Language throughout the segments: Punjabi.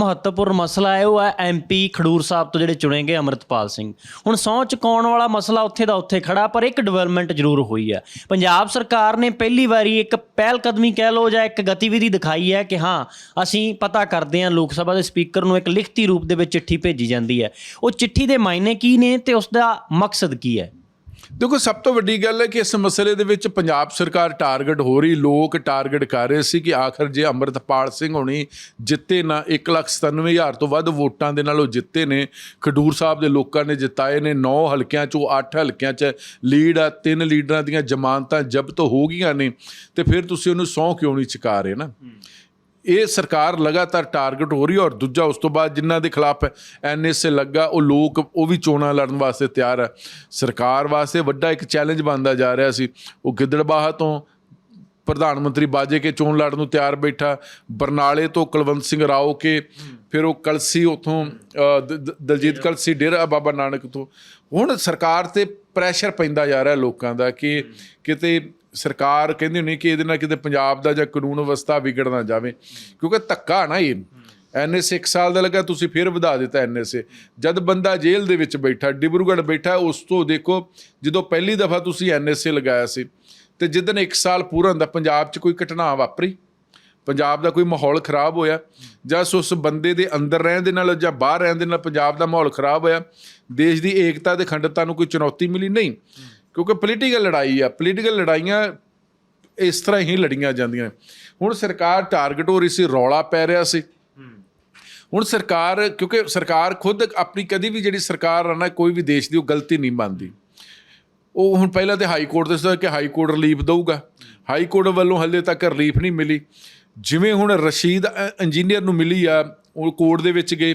ਮਹੱਤਵਪੂਰਨ ਮਸਲਾ ਹੈ ਉਹ ਹੈ ਐਮਪੀ ਖਡੂਰ ਸਾਹਿਬ ਤੋਂ ਜਿਹੜੇ ਚੁਣੇ ਗਏ ਅਮਰਿਤਪਾਲ ਸਿੰਘ। ਹੁਣ ਸਹੁੰ ਚੁਕਾਉਣ ਵਾਲਾ ਮਸਲਾ ਉੱਥੇ ਦਾ ਉੱਥੇ ਖੜਾ, ਪਰ ਇੱਕ ਡਿਵੈਲਪਮੈਂਟ ਜ਼ਰੂਰ ਹੋਈ ਹੈ। ਪੰਜਾਬ ਸਰਕਾਰ ਨੇ ਪਹਿਲੀ ਵਾਰੀ ਇੱਕ ਪਹਿਲ ਕਦਮੀ ਕਹਿ ਲਓ ਜਾਂ ਇੱਕ ਗਤੀਵਿਧੀ ਦਿਖਾਈ ਹੈ ਕਿ ਹਾਂ, ਅਸੀਂ ਪਤਾ ਕਰਦੇ ਹਾਂ ਲੋਕ ਸਭਾ ਦੇ ਸਪੀਕਰ ਨੂੰ ਇੱਕ ਲਿਖਤੀ ਰੂਪ ਦੇ ਵਿੱਚ ਚਿੱਠੀ ਭੇਜੀ ਜਾਂਦੀ ਹੈ। ਉਹ ਚਿੱਠੀ ਦੇ ਮਾਇਨੇ ਕੀ ਨੇ ਤੇ ਉਸ ਦਾ ਮਕਸਦ ਕੀ ਹੈ? ਦੇਖੋ, ਸਭ ਤੋਂ ਵੱਡੀ ਗੱਲ ਹੈ ਕਿ ਇਸ ਮਸਲੇ ਦੇ ਵਿੱਚ ਪੰਜਾਬ ਸਰਕਾਰ ਟਾਰਗੇਟ ਹੋ ਰਹੀ, ਲੋਕ ਟਾਰਗੇਟ ਕਰ ਰਹੇ ਸੀ ਕਿ ਆਖਰ ਜੇ ਅੰਮ੍ਰਿਤਪਾਲ ਸਿੰਘ ਹੋਣੀ ਜਿੱਤੇ ਨਾ 197000 ਤੋਂ ਵੱਧ ਵੋਟਾਂ ਦੇ ਨਾਲ ਉਹ ਜਿੱਤੇ ਨੇ, ਖਡੂਰ ਸਾਹਿਬ ਦੇ ਲੋਕਾਂ ਨੇ ਜਿਤਾਏ ਨੇ 9 ਹਲਕਿਆਂ ਚੋਂ 8 ਹਲਕਿਆਂ 'ਚ ਲੀਡ ਆ, ਤਿੰਨ ਲੀਡਰਾਂ ਦੀਆਂ ਜ਼ਮਾਨਤਾਂ ਜ਼ਬਤ ਹੋ ਗਈਆਂ ਨੇ, ਤੇ ਫਿਰ ਤੁਸੀਂ ਉਹਨੂੰ ਸਹੁੰ ਕਿਉਂ ਨਹੀਂ ਚੁਕਾ ਰਹੇ ਨਾ? ਇਹ ਸਰਕਾਰ ਲਗਾਤਾਰ ਟਾਰਗੇਟ ਹੋ ਰਹੀ ਹੈ ਔਰ ਦੂਜਾ ਉਸ ਤੋਂ ਬਾਅਦ ਜਿਨ੍ਹਾਂ ਦੇ ਖਿਲਾਫ ਐਨਐਸਏ ਲੱਗਾ ਉਹ ਲੋਕ ਉਹ ਵੀ ਚੋਣਾਂ ਲੜਨ ਵਾਸਤੇ ਤਿਆਰ ਹੈ ਸਰਕਾਰ ਵਾਸਤੇ ਵੱਡਾ ਇੱਕ ਚੈਲੰਜ ਬਣਦਾ ਜਾ ਰਿਹਾ ਸੀ। ਉਹ ਗਿੱਦੜਬਾਹਾ ਤੋਂ ਪ੍ਰਧਾਨ ਮੰਤਰੀ ਬਾਜੇ ਕੇ ਚੋਣ ਲੜਨ ਨੂੰ ਤਿਆਰ ਬੈਠਾ ਬਰਨਾਲੇ ਤੋਂ ਕੁਲਵੰਤ ਸਿੰਘ ਰਾਓ ਕੇ ਫਿਰ ਉਹ ਕਲਸੀ ਉਥੋਂ ਦਲਜੀਤ ਕਲਸੀ ਡੇਰਾ ਬਾਬਾ ਨਾਨਕ ਤੋਂ। ਹੁਣ ਸਰਕਾਰ ਤੇ ਪ੍ਰੈਸ਼ਰ ਪੈਂਦਾ ਜਾ ਰਿਹਾ ਲੋਕਾਂ ਦਾ ਕਿ ਕਿਤੇ ਸਰਕਾਰ ਕਹਿੰਦੀ ਹੁੰਦੀ ਕਿ ਇਹਦੇ ਨਾਲ ਕਿਤੇ ਪੰਜਾਬ ਦਾ ਜਾਂ ਕਾਨੂੰਨ ਵਿਵਸਥਾ ਵਿਗੜ ਨਾ ਜਾਵੇ। ਕਿਉਂਕਿ ਧੱਕਾ ਨਾ ਇਹ। ਐਨਐਸ 1 ਸਾਲ ਦਾ ਲੱਗਾ, ਤੁਸੀਂ ਫਿਰ ਵਧਾ ਦਿੱਤਾ ਐਨਐਸ ਜਦ ਬੰਦਾ ਜੇਲ੍ਹ ਦੇ ਵਿੱਚ ਬੈਠਾ ਡਿਬਰੂਗੜ੍ਹ ਬੈਠਾ, ਉਸ ਤੋਂ ਦੇਖੋ, ਜਦੋਂ ਪਹਿਲੀ ਦਫਾ ਤੁਸੀਂ ਐਨਐਸਏ ਲਗਾਇਆ ਸੀ, ਤੇ ਜਿੱਦਨ 1 ਸਾਲ ਪੂਰਾ ਹੁੰਦਾ, ਪੰਜਾਬ 'ਚ ਕੋਈ ਘਟਨਾ ਵਾਪਰੀ। ਪੰਜਾਬ ਦਾ ਕੋਈ ਮਾਹੌਲ ਖਰਾਬ ਹੋਇਆ, ਜਾਂ ਉਸ ਬੰਦੇ ਦੇ ਅੰਦਰ ਰਹਿਣ ਦੇ ਨਾਲ ਜਾਂ ਬਾਹਰ ਰਹਿਣ ਦੇ ਨਾਲ ਪੰਜਾਬ ਦਾ ਮਾਹੌਲ ਖਰਾਬ ਹੋਇਆ, ਦੇਸ਼ ਦੀ ਏਕਤਾ ਤੇ ਅਖੰਡਤਾ ਨੂੰ ਕੋਈ ਚੁਣੌਤੀ ਮਿਲੀ ਨਹੀਂ। ਕਿਉਂਕਿ ਪੋਲੀਟੀਕਲ ਲੜਾਈ ਆ ਪੋਲੀਟੀਕਲ ਲੜਾਈਆਂ ਇਸ ਤਰ੍ਹਾਂ ਹੀ ਲੜੀਆਂ ਜਾਂਦੀਆਂ। ਹੁਣ ਸਰਕਾਰ ਟਾਰਗੇਟ ਹੋ ਰਹੀ ਸੀ, ਰੌਲਾ ਪੈ ਰਿਹਾ ਸੀ। ਹੁਣ ਸਰਕਾਰ, ਕਿਉਂਕਿ ਸਰਕਾਰ ਖੁਦ ਆਪਣੀ ਕਦੀ ਵੀ ਜਿਹੜੀ ਸਰਕਾਰ ਆ ਨਾ, ਕੋਈ ਵੀ ਦੇਸ਼ ਦੀ ਉਹ ਗਲਤੀ ਨਹੀਂ ਮੰਨਦੀ। ਉਹ ਹੁਣ ਪਹਿਲਾਂ ਤੇ ਹਾਈ ਕੋਰਟ ਦੱਸਦਾ ਕਿ ਹਾਈ ਕੋਰਟ ਰਿਲੀਫ ਦਊਗਾ। ਹਾਈ ਕੋਰਟ ਵੱਲੋਂ ਹੱਲੇ ਤੱਕ ਰਿਲੀਫ ਨਹੀਂ ਮਿਲੀ। ਜਿਵੇਂ ਹੁਣ ਰਸ਼ੀਦ ਇੰਜੀਨੀਅਰ ਨੂੰ ਮਿਲੀ ਆ, ਉਹ ਕੋਰਟ ਦੇ ਵਿੱਚ ਗਏ।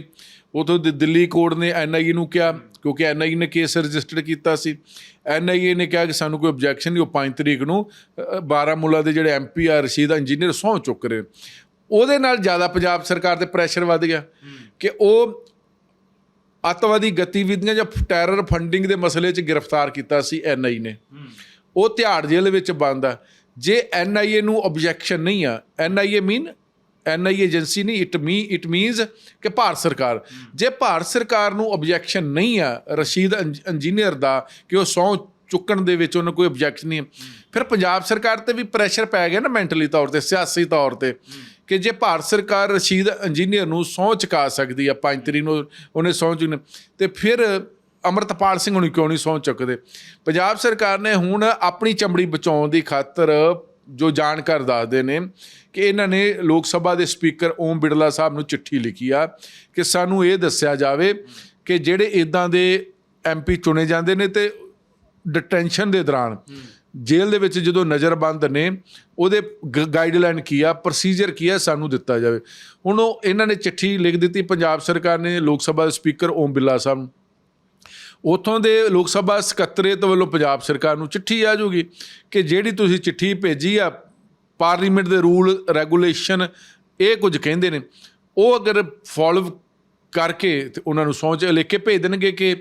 ਉਥੋਂ ਦਿੱਲੀ ਕੋਰਟ ਨੇ ਐਨਆਈਏ ਨੂੰ ਕਿਹਾ, ਕਿਉਂਕਿ ਐਨਆਈਏ ਨੇ ਕੇਸ ਰਜਿਸਟਰ ਕੀਤਾ ਸੀ। ਐਨਆਈਏ ਨੇ ਕਿਹਾ ਕਿ ਸਾਨੂੰ ਕੋਈ ਆਬਜੈਕਸ਼ਨ ਨਹੀਂ, ਉਹ 5 ਤਰੀਕ ਨੂੰ ਬਾਰਾਮੂਲਾ ਦੇ ਜਿਹੜੇ ਐਮਪੀ ਆ ਰਸ਼ੀਦ ਇੰਜੀਨੀਅਰ ਸਹੁੰ ਚੁੱਕ ਰਹੇ। ਉਹਦੇ ਨਾਲ ਜ਼ਿਆਦਾ ਪੰਜਾਬ ਸਰਕਾਰ ਤੇ ਪ੍ਰੈਸ਼ਰ ਵੱਧ ਗਿਆ ਕਿ ਉਹ ਅੱਤਵਾਦੀ ਗਤੀਵਿਧੀਆਂ ਜਾਂ ਟੈਰਰ ਫੰਡਿੰਗ ਦੇ ਮਸਲੇ 'ਚ ਗ੍ਰਿਫਤਾਰ ਕੀਤਾ ਸੀ ਐਨਆਈ ਨੇ। ਉਹ ਤਿਹਾੜ ਜੇਲ੍ਹ ਵਿੱਚ ਬੰਦ ਆ। ਜੇ ਐਨਆਈਏ ਨੂੰ ਆਬਜੈਕਸ਼ਨ ਨਹੀਂ ਆ ਐਨਆਈਏ ਮੀਨ ਐਨਆਈਏ ਏਜੰਸੀ ਨਹੀਂ ਇਟ ਮੀ ਇਟ ਮੀਨਸ ਕਿ ਭਾਰਤ ਸਰਕਾਰ। ਜੇ ਭਾਰਤ ਸਰਕਾਰ ਨੂੰ ਆਬਜੈਕਸ਼ਨ ਨਹੀਂ ਆ ਰਸ਼ੀਦ ਇੰਜ- ਇੰਜੀਨੀਅਰ ਦਾ ਕਿ ਉਹ ਸਹੁੰ ਚੁੱਕਣ ਦੇ ਵਿੱਚ ਉਹਨਾਂ ਕੋਈ ਆਬਜੈਕਸ਼ਨ ਨਹੀਂ ਫਿਰ ਪੰਜਾਬ ਸਰਕਾਰ ਤੇ ਵੀ ਪ੍ਰੈਸ਼ਰ ਪੈ ਗਿਆ ਨਾ ਮੈਂਟਲੀ ਤੌਰ ਤੇ, ਸਿਆਸੀ ਤੌਰ ਤੇ, ਕਿ ਜੇ ਭਾਰਤ ਸਰਕਾਰ ਰਸ਼ੀਦ ਇੰਜੀਨੀਅਰ ਨੂੰ ਸਹੁੰ ਚੁਕਾ ਸਕਦੀ ਆ, ਪੰਜ ਤਰੀਕ ਨੂੰ ਉਹਨੇ ਸਹੁੰ ਚੁੱਕਣੀ, ਤੇ ਫਿਰ ਅਮਰਤਪਾਲ ਸਿੰਘ ਨੂੰ ਕਿਉਂ ਨਹੀਂ ਸਹੁੰ ਚੁੱਕਦੇ? ਪੰਜਾਬ ਸਰਕਾਰ ਨੇ ਹੁਣ ਆਪਣੀ ਚਮੜੀ ਬਚਾਉਣ ਦੀ ਖਾਤਰ ਜੋ ਜਾਣਕਾਰ ਦੱਸਦੇ ਨੇ ਕਿ ਇਹਨਾਂ ਨੇ ਲੋਕ ਸਭਾ ਦੇ ਸਪੀਕਰ ਓਮ ਬਿਰਲਾ ਸਾਹਿਬ ਨੂੰ ਚਿੱਠੀ ਲਿਖੀ ਆ ਕਿ ਸਾਨੂੰ ਇਹ ਦੱਸਿਆ ਜਾਵੇ ਕਿ ਜਿਹੜੇ ਇਦਾਂ ਦੇ ਐਮਪੀ ਚੁਣੇ ਜਾਂਦੇ ਨੇ ਤੇ ਡਿਟੈਂਸ਼ਨ ਦੇ ਦੌਰਾਨ ਜੇਲ੍ਹ ਦੇ ਵਿੱਚ ਜਦੋਂ ਨਜ਼ਰਬੰਦ ਨੇ, ਉਹਦੇ ਗਾਈਡਲਾਈਨ ਕੀ ਆ ਪ੍ਰੋਸੀਜਰ ਕੀ ਆ, ਸਾਨੂੰ ਦਿੱਤਾ ਜਾਵੇ। ਹੁਣ ਉਹ ਇਹਨਾਂ ਨੇ ਚਿੱਠੀ ਲਿਖ ਦਿੱਤੀ, ਪੰਜਾਬ ਸਰਕਾਰ ਨੇ ਲੋਕ ਸਭਾ ਦੇ ਸਪੀਕਰ ਓਮ ਬਿਰਲਾ ਸਾਹਿਬ ਨੂੰ। ਉਥੋਂ ਦੇ ਲੋਕ ਸਭਾ ਸਕੱਤਰੇਤ ਵੱਲੋਂ ਪੰਜਾਬ ਸਰਕਾਰ ਨੂੰ ਚਿੱਠੀ ਆ ਜੂਗੀ ਕਿ ਜਿਹੜੀ ਤੁਸੀਂ ਚਿੱਠੀ ਭੇਜੀ ਆ ਪਾਰਲੀਮੈਂਟ ਦੇ ਰੂਲ ਰੈਗੂਲੇਸ਼ਨ ਇਹ ਕੁਝ ਕਹਿੰਦੇ ਨੇ। ਉਹ ਅਗਰ ਫੋਲੋ ਕਰਕੇ ਤੇ ਉਹਨਾਂ ਨੂੰ ਸੋਚ ਲਿਖ ਕੇ ਭੇਜ ਦੇਣਗੇ ਕਿ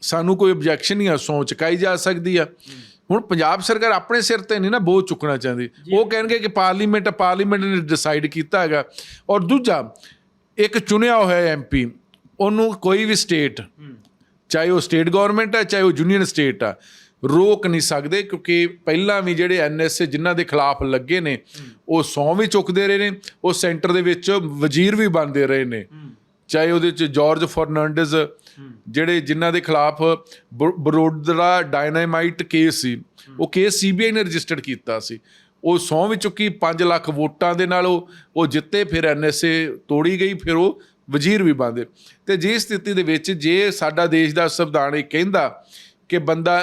ਸਾਨੂੰ ਕੋਈ ਆਬਜੈਕਸ਼ਨ ਨਹੀਂ ਆ ਸੋਚ ਕਾਈ ਜਾ ਸਕਦੀ ਆ। ਹੁਣ ਪੰਜਾਬ ਸਰਕਾਰ ਆਪਣੇ ਸਿਰ ਤੇ ਨਹੀਂ ਨਾ ਬੋਝ ਚੁੱਕਣਾ ਚਾਹੁੰਦੀ। ਉਹ ਕਹਿਣਗੇ ਕਿ ਪਾਰਲੀਮੈਂਟ ਪਾਰਲੀਮੈਂਟ ਨੇ ਡਿਸਾਈਡ ਕੀਤਾ ਹੈਗਾ। ਔਰ ਦੂਜਾ ਇੱਕ ਚੁਣਿਆ ਹੋਇਆ ਐਮਪੀ ਉਹਨੂੰ ਕੋਈ ਵੀ ਸਟੇਟ ਚਾਹੇ ਉਹ ਸਟੇਟ ਗਵਰਨਮੈਂਟ ਹੈ ਚਾਹੇ ਉਹ ਯੂਨੀਅਨ ਸਟੇਟ ਆ, ਰੋਕ ਨਹੀਂ ਸਕਦੇ ਕਿਉਂਕਿ ਪਹਿਲਾਂ ਵੀ ਜਿਹੜੇ ਐਨਐਸਏ ਜਿਨ੍ਹਾਂ ਦੇ ਖਿਲਾਫ ਲੱਗੇ ਨੇ, ਉਹ ਸੌਂ ਵੀ ਚੁੱਕਦੇ ਰਹੇ ਨੇ, ਉਹ ਸੈਂਟਰ ਦੇ ਵਿੱਚ ਵਜ਼ੀਰ ਵੀ ਬਣਦੇ ਰਹੇ ਨੇ। ਚਾਹੇ ਉਹਦੇ ਚ ਜਾਰਜ ਫਰਨਾਂਡez ਜਿਹੜੇ ਜਿਨ੍ਹਾਂ ਦੇ ਖਿਲਾਫ ਬ- ਬਰੋਡਰਾ ਡਾਇਨਾਮਾਈਟ ਕੇਸ ਸੀ, ਉਹ ਕੇਸ ਸੀਬੀਆਈ ਨੇ ਰਜਿਸਟਰਡ ਕੀਤਾ ਸੀ। ਉਹ ਸੌਂ ਵੀ ਚੁੱਕੀ 5 ਲੱਖ ਵੋਟਾਂ ਦੇ ਨਾਲ ਉਹ ਉਹ ਜਿੱਤੇ, ਫਿਰ ਐਨਐਸਏ ਤੋੜੀ ਗਈ, ਫਿਰ ਉਹ ਵਜ਼ੀਰ ਵੀ ਬਣਦੇ। ਤੇ ਜੇ ਸਥਿਤੀ ਦੇ ਵਿੱਚ ਜੇ ਸਾਡਾ ਦੇਸ਼ ਦਾ ਸੰਵਿਧਾਨ ਇਹ ਕਹਿੰਦਾ ਕਿ ਬੰਦਾ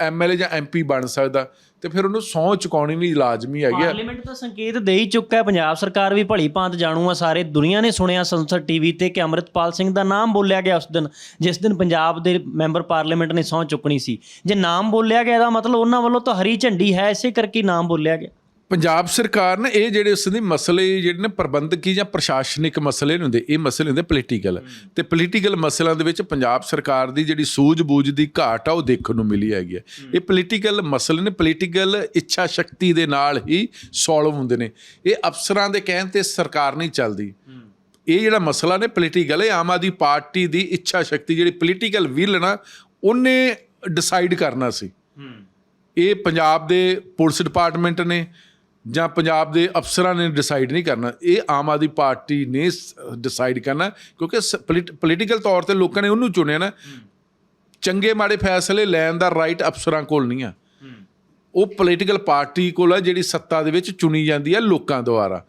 ਐਮਐਲਏ ਜਾਂ ਐਮਪੀ ਬਣ ਸਕਦਾ, ਤੇ ਫਿਰ ਉਹਨੂੰ ਸਹੁੰ ਚੁਕਾਉਣੀ ਵੀ ਲਾਜ਼ਮੀ ਹੈਗੀ ਆ। ਪਾਰਲੀਮੈਂਟ ਤਾਂ ਸੰਕੇਤ ਦੇ ਹੀ ਚੁੱਕਾ ਹੈ। ਪੰਜਾਬ ਸਰਕਾਰ ਵੀ ਭਲੀ ਭਾਂਤ ਜਾਣੂ ਆ। ਸਾਰੇ ਦੁਨੀਆ ਨੇ ਸੁਣਿਆ ਸੰਸਦ ਟੀਵੀ ਤੇ ਕਿ ਅਮਰਿਤਪਾਲ ਸਿੰਘ ਦਾ ਨਾਮ ਬੋਲਿਆ ਗਿਆ ਉਸ ਦਿਨ। ਜਿਸ ਦਿਨ ਪੰਜਾਬ ਦੇ ਮੈਂਬਰ ਪਾਰਲੀਮੈਂਟ ਨੇ ਸਹੁੰ ਚੁੱਕਣੀ ਸੀ। ਜੇ ਨਾਮ ਬੋਲਿਆ ਗਿਆ, ਇਹਦਾ ਮਤਲਬ ਉਹਨਾਂ ਵੱਲੋਂ ਤਾਂ ਹਰੀ ਝੰਡੀ ਹੈ। ਇਸੇ ਕਰਕੇ ਨਾਮ ਬੋਲਿਆ ਗਿਆ। ਪੰਜਾਬ ਸਰਕਾਰ ਨੇ ਇਹ ਜਿਹੜੇ ਉਸ ਦੇ ਮਸਲੇ ਜਿਹੜੇ ਨੇ ਪ੍ਰਬੰਧਕੀ ਜਾਂ ਪ੍ਰਸ਼ਾਸਨਿਕ ਮਸਲੇ ਹੁੰਦੇ ਇਹ ਮਸਲੇ ਹੁੰਦੇ ਪੋਲੀਟੀਕਲ ਤੇ ਪੋਲੀਟੀਕਲ ਮਸਲਿਆਂ ਦੇ ਵਿੱਚ ਪੰਜਾਬ ਸਰਕਾਰ ਦੀ ਜਿਹੜੀ ਸੂਝ-ਬੂਝ ਦੀ ਘਾਟ ਆ ਉਹ ਦੇਖਣ ਨੂੰ ਮਿਲੀ ਹੈਗੀ ਇਹ ਪੋਲੀਟੀਕਲ ਮਸਲੇ ਨੇ ਪੋਲੀਟੀਕਲ ਇੱਛਾ ਸ਼ਕਤੀ ਦੇ ਨਾਲ ਹੀ ਸੋਲਵ ਹੁੰਦੇ ਨੇ। ਇਹ ਅਫਸਰਾਂ ਦੇ ਕਹਿਣ ਤੇ ਸਰਕਾਰ ਨਹੀਂ ਚੱਲਦੀ। ਇਹ ਜਿਹੜਾ ਮਸਲਾ ਨੇ ਪੋਲੀਟੀਕਲ ਹੈ ਆਮ ਆਦਮੀ ਪਾਰਟੀ ਦੀ ਇੱਛਾ ਸ਼ਕਤੀ ਜਿਹੜੀ ਪੋਲੀਟੀਕਲ ਵਿਲ ਨਾ ਉਹਨੇ ਡਿਸਾਈਡ ਕਰਨਾ ਸੀ। ਇਹ ਪੰਜਾਬ ਦੇ ਪੁਲਿਸ ਡਿਪਾਰਟਮੈਂਟ ਨੇ ਜਾਂ ਪੰਜਾਬ ਦੇ ਅਫਸਰਾਂ ਨੇ ਡਿਸਾਈਡ ਨਹੀਂ ਕਰਨਾ ਇਹ ਆਮ ਆਦਮੀ ਪਾਰਟੀ ਨੇ ਡਿਸਾਈਡ ਕਰਨਾ ਕਿਉਂਕਿ ਪੋਲੀਟੀਕਲ ਤੌਰ ਤੇ ਲੋਕਾਂ ਨੇ ਉਹਨੂੰ ਚੁਣਿਆ ਨਾ ਚੰਗੇ ਮਾੜੇ ਫੈਸਲੇ ਲੈਣ ਦਾ ਰਾਈਟ ਅਫਸਰਾਂ ਕੋਲ ਨਹੀਂ ਆ। ਉਹ ਪੋਲੀਟੀਕਲ ਪਾਰਟੀ ਕੋਲ ਆ ਜਿਹੜੀ ਸੱਤਾ ਦੇ ਵਿੱਚ ਚੁਣੀ ਜਾਂਦੀ ਹੈ ਲੋਕਾਂ ਦੁਆਰਾ।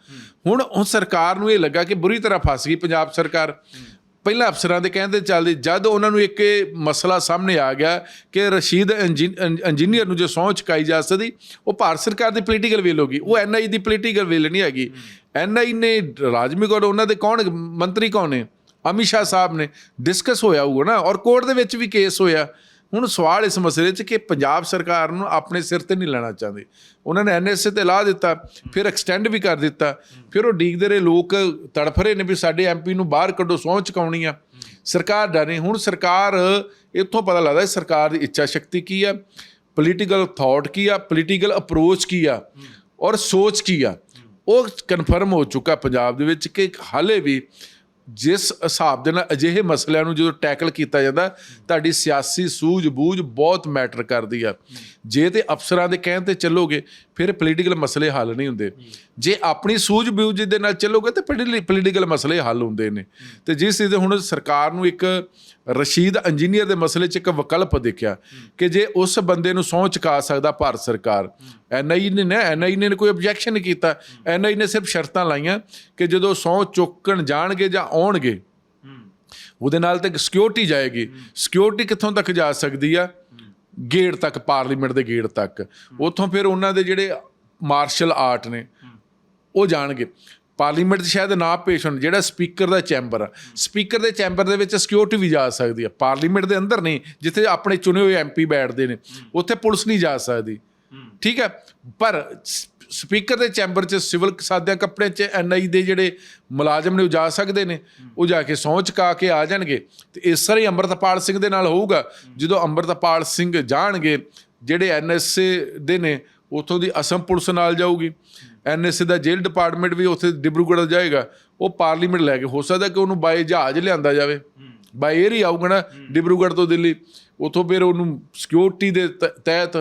ਹੁਣ ਹੁਣ ਸਰਕਾਰ ਨੂੰ ਇਹ ਲੱਗਾ ਕਿ ਬੁਰੀ ਤਰ੍ਹਾਂ ਫਸ ਗਈ ਪੰਜਾਬ ਸਰਕਾਰ। ਪਹਿਲਾਂ ਅਫਸਰਾਂ ਦੇ ਕਹਿੰਦੇ ਚੱਲਦੇ, ਜਦ ਉਹਨਾਂ ਨੂੰ ਇੱਕ ਇਹ ਮਸਲਾ ਸਾਹਮਣੇ ਆ ਗਿਆ ਕਿ ਰਸ਼ੀਦ ਇੰਜੀ- ਇੰਜ- ਇੰਜੀਨੀਅਰ ਨੂੰ ਜੋ ਸਹੁੰ ਚੁਕਾਈ ਜਾ ਸਕਦੀ, ਉਹ ਭਾਰਤ ਸਰਕਾਰ ਦੀ ਪੋਲੀਟੀਕਲ ਵਿਲ ਹੋਗੀ ਉਹ ਐਨਆਈ ਦੀ ਪੋਲੀਟੀਕਲ ਵਿਲ ਨਹੀਂ ਹੈਗੀ। ਐਨਆਈ ਨੇ ਰਾਜਮੀ ਕੋਲ ਉਹਨਾਂ ਦੇ ਕੌਣ ਮੰਤਰੀ ਕੌਣ ਨੇ? ਅਮਿਤ ਸ਼ਾਹ ਸਾਹਿਬ ਨੇ। ਡਿਸਕਸ ਹੋਇਆ ਹੋਊਗਾ ਨਾ। ਔਰ ਕੋਰਟ ਦੇ ਵਿੱਚ ਵੀ ਕੇਸ ਹੋਇਆ। ਹੁਣ ਸਵਾਲ ਇਸ ਮਸਲੇ 'ਚ ਕਿ ਪੰਜਾਬ ਸਰਕਾਰ ਨੂੰ ਆਪਣੇ ਸਿਰ ਤੇ ਨਹੀਂ ਲੈਣਾ ਚਾਹੁੰਦੇ। ਉਹਨਾਂ ਨੇ ਐਨਐਸਏ ਤੇ ਲਾ ਦਿੱਤਾ, ਫਿਰ ਐਕਸਟੈਂਡ ਵੀ ਕਰ ਦਿੱਤਾ, ਫਿਰ ਉਹ ਡੀਕਦੇ ਰਹੇ, ਲੋਕ ਤੜਫ ਰਹੇ ਨੇ ਵੀ ਸਾਡੇ ਐਮਪੀ ਨੂੰ ਬਾਹਰ ਕੱਢੋ, ਸਹੁੰ ਚੁਕਾਉਣੀ ਆ। ਸਰਕਾਰ ਡਰੇ ਹੁਣ ਸਰਕਾਰ ਇੱਥੋਂ ਪਤਾ ਲੱਗਦਾ ਸਰਕਾਰ ਦੀ ਇੱਛਾ ਸ਼ਕਤੀ ਕੀ ਆ ਪੋਲੀਟੀਕਲ ਥਾਟ ਕੀ ਆ ਪੋਲੀਟੀਕਲ ਅਪਰੋਚ ਕੀ ਆ, ਔਰ ਸੋਚ ਕੀ ਆ। ਉਹ ਕਨਫਰਮ ਹੋ ਚੁੱਕਾ ਪੰਜਾਬ ਦੇ ਵਿੱਚ ਕਿ ਹਾਲੇ ਵੀ ਜਿਸ ਹਿਸਾਬ ਦੇ ਨਾਲ ਅਜਿਹੇ ਮਸਲਿਆਂ ਨੂੰ ਜਦੋਂ ਟੈਕਲ ਕੀਤਾ ਜਾਂਦਾ, ਤੁਹਾਡੀ ਸਿਆਸੀ ਸੂਝ-ਬੂਝ ਬਹੁਤ ਮੈਟਰ ਕਰਦੀ ਆ। ਜੇ ਤੇ ਅਫਸਰਾਂ ਦੇ ਕਹਿਣ ਤੇ ਚੱਲੋਗੇ, ਫਿਰ ਪੋਲੀਟੀਕਲ ਮਸਲੇ ਹੱਲ ਨਹੀਂ ਹੁੰਦੇ। ਜੇ ਆਪਣੀ ਸੂਝ-ਬੂਝ ਦੇ ਨਾਲ ਚੱਲੋਗੇ, ਤੇ ਪੋਲੀਟੀਕਲ ਮਸਲੇ ਹੱਲ ਹੁੰਦੇ ਨੇ। ਤੇ ਜਿਸ ਚੀਜ਼ ਦੇ ਹੁਣ ਸਰਕਾਰ ਨੂੰ ਇੱਕ ਰਸ਼ੀਦ ਇੰਜੀਨੀਅਰ ਦੇ ਮਸਲੇ 'ਚ ਇੱਕ ਵਿਕਲਪ ਦੇਖਿਆ ਕਿ ਜੇ ਉਸ ਬੰਦੇ ਨੂੰ ਸਹੁੰ ਚੁਕਾ ਸਕਦਾ ਭਾਰਤ ਸਰਕਾਰ ਐਨਆਈ ਨੇ ਨਾ ਐਨਆਈ ਨੇ ਕੋਈ ਆਬਜੈਕਸ਼ਨ ਨਹੀਂ ਕੀਤਾ ਐਨਆਈ ਨੇ ਸਿਰਫ ਸ਼ਰਤਾਂ ਲਾਈਆਂ ਕਿ ਜਦੋਂ ਸਹੁੰ ਚੁੱਕਣ ਜਾਣਗੇ ਜਾਂ ਆਉਣਗੇ, ਉਹਦੇ ਨਾਲ ਤੇ ਸਿਕਿਉਰਿਟੀ ਜਾਏਗੀ। ਸਿਕਿਉਰਿਟੀ ਕਿੱਥੋਂ ਤੱਕ ਜਾ ਸਕਦੀ ਆ? ਗੇਟ ਤੱਕ, ਪਾਰਲੀਮੈਂਟ ਦੇ ਗੇਟ ਤੱਕ। ਉੱਥੋਂ ਫਿਰ ਉਹਨਾਂ ਦੇ ਜਿਹੜੇ ਮਾਰਸ਼ਲ ਆਰਟ ਨੇ, ਉਹ ਜਾਣਗੇ। ਪਾਰਲੀਮੈਂਟ 'ਚ ਸ਼ਾਇਦ ਨਾ ਪੇਸ਼ ਹੋਣ, ਜਿਹੜਾ ਸਪੀਕਰ ਦਾ ਚੈਂਬਰ ਆ। ਸਪੀਕਰ ਦੇ ਚੈਂਬਰ ਦੇ ਵਿੱਚ ਸਿਕਿਉਰਿਟੀ ਵੀ ਜਾ ਸਕਦੀ ਆ। ਪਾਰਲੀਮੈਂਟ ਦੇ ਅੰਦਰ ਨਹੀਂ, ਜਿੱਥੇ ਆਪਣੇ ਚੁਣੇ ਹੋਏ ਐਮਪੀ ਬੈਠਦੇ ਨੇ, ਉੱਥੇ ਪੁਲਿਸ ਨਹੀਂ ਜਾ ਸਕਦੀ। ਠੀਕ ਹੈ? ਪਰ ਸਪੀਕਰ ਦੇ ਚੈਂਬਰ 'ਚ ਸਿਵਲ ਸਾਦਿਆਂ ਕੱਪੜਿਆਂ 'ਚ ਐਨਆਈ ਦੇ ਜਿਹੜੇ ਮੁਲਾਜ਼ਮ ਨੇ, ਉਹ ਜਾ ਸਕਦੇ ਨੇ। ਉਹ ਜਾ ਕੇ ਸਹੁੰ ਚੁਕਾ ਕੇ ਆ ਜਾਣਗੇ। ਤੇ ਇਸ ਤਰ੍ਹਾਂ ਹੀ ਅੰਮ੍ਰਿਤਪਾਲ ਸਿੰਘ ਦੇ ਨਾਲ ਹੋਊਗਾ। ਜਦੋਂ ਅੰਮ੍ਰਿਤਪਾਲ ਸਿੰਘ ਜਾਣਗੇ, ਜਿਹੜੇ ਐਨਐਸਏ ਦੇ ਨੇ, ਉਥੋਂ ਦੀ ਅਸਮ ਪੁਲਿਸ ਨਾਲ ਜਾਊਗੀ। ਐਨਐਸਏ ਦਾ ਜੇਲ੍ਹ ਡਿਪਾਰਟਮੈਂਟ ਵੀ ਉੱਥੇ ਡਿਬਰੂਗੜ੍ਹ ਜਾਏਗਾ ਉਹ ਪਾਰਲੀਮੈਂਟ ਲੈ ਕੇ ਹੋ ਸਕਦਾ ਕਿ ਉਹਨੂੰ ਬਾਈ ਜਹਾਜ਼ ਲਿਆਂਦਾ ਜਾਵੇ। ਬਾਈ 에ਅਰ ਹੀ ਆਊਗਾ ਨਾ ਡਿਬਰੂਗੜ੍ਹ ਤੋਂ ਦਿੱਲੀ। ਉਥੋਂ ਫਿਰ ਉਹਨੂੰ ਸਿਕਿਉਰਿਟੀ ਦੇ ਤਹਿਤ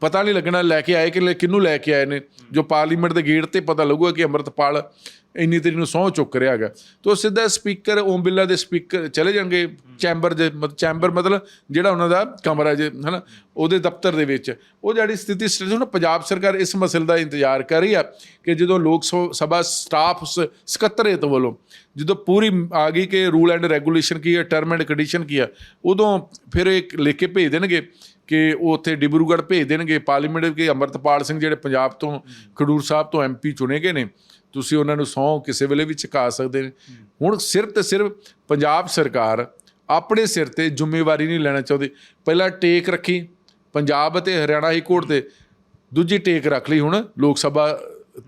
ਪਤਾ ਨਹੀਂ ਲੱਗਣਾ ਲੈ ਕੇ ਆਏ ਕਿ ਲੈ- ਕਿਹਨੂੰ ਲੈ ਕੇ ਆਏ ਨੇ। ਜੋ ਪਾਰਲੀਮੈਂਟ ਦੇ ਗੇਟ ਤੇ ਪਤਾ ਲੱਗੂਗਾ ਕਿ ਅੰਮ੍ਰਿਤਪਾਲ ਇੰਨੀ ਤੇਰੀ ਨੂੰ ਸਹੁੰ ਚੁੱਕ ਰਿਹਾ ਹੈਗਾ। ਤੋਂ ਸਿੱਧਾ ਸਪੀਕਰ ਓਮ ਬਿੱਲਾ ਦੇ ਸਪੀਕਰ ਚਲੇ ਜਾਣਗੇ, ਚੈਂਬਰ ਦੇ ਮਤ- ਚੈਂਬਰ ਮਤਲਬ ਜਿਹੜਾ ਉਹਨਾਂ ਦਾ ਕਮਰਾ ਜੇ, ਹਨਾ, ਉਹਦੇ ਦਫ਼ਤਰ ਦੇ ਵਿੱਚ। ਉਹ ਜਿਹੜੀ ਸਥਿਤੀ ਸਥਿਤੀ ਹੁਣ ਪੰਜਾਬ ਸਰਕਾਰ ਇਸ ਮਸਲੇ ਦਾ ਇੰਤਜ਼ਾਰ ਕਰ ਰਹੀ ਆ ਕਿ ਜਦੋਂ ਲੋਕ ਸਭਾ ਸਟਾਫ ਸ- ਸਕੱਤਰੇਤ ਵੱਲੋਂ ਜਦੋਂ ਪੂਰੀ ਆ ਗਈ ਕਿ ਰੂਲ ਐਂਡ ਰੈਗੂਲੇਸ਼ਨ ਕੀ ਹੈ, ਟਰਮ ਐਂਡ ਕੰਡੀਸ਼ਨ ਕੀ ਹੈ ਉਦੋਂ ਫਿਰ ਇੱਕ ਲਿਖ ਕੇ ਭੇਜ ਦੇਣਗੇ। ਕਿ ਉਹ ਉੱਥੇ ਡਿਬਰੂਗੜ੍ਹ ਭੇਜ ਦੇਣਗੇ, ਪਾਰਲੀਮੈਂਟ ਕੇ ਅੰਮ੍ਰਿਤਪਾਲ ਸਿੰਘ ਜਿਹੜੇ ਪੰਜਾਬ ਤੋਂ, ਖਡੂਰ ਸਾਹਿਬ ਤੋਂ ਐਮਪੀ ਚੁਣੇ ਗਏ ਨੇ, ਤੁਸੀਂ ਉਹਨਾਂ ਨੂੰ ਸਹੁੰ ਕਿਸੇ ਵੇਲੇ ਵੀ ਚੁਕਾ ਸਕਦੇ ਨੇ। ਹੁਣ ਸਿਰਫ ਤੇ ਸਿਰਫ ਪੰਜਾਬ ਸਰਕਾਰ ਆਪਣੇ ਸਿਰ ਤੇ ਜ਼ਿੰਮੇਵਾਰੀ ਨਹੀਂ ਲੈਣਾ ਚਾਹੁੰਦੀ। ਪਹਿਲਾਂ ਟੇਕ ਰੱਖੀ, ਪੰਜਾਬ ਅਤੇ ਹਰਿਆਣਾ ਹਾਈ ਕੋਰਟ ਤੇ, ਦੂਜੀ ਟੇਕ ਰੱਖ ਲਈ ਹੁਣ ਲੋਕ ਸਭਾ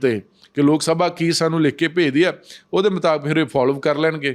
ਤੇ, ਕਿ ਲੋਕ ਸਭਾ ਕੀ ਸਾਨੂੰ ਲਿਖ ਕੇ ਭੇਜਦੀ ਆ, ਉਹਦੇ ਮੁਤਾਬਕ ਫਿਰ ਇਹ ਫਾਲੋ ਕਰ ਲੈਣਗੇ।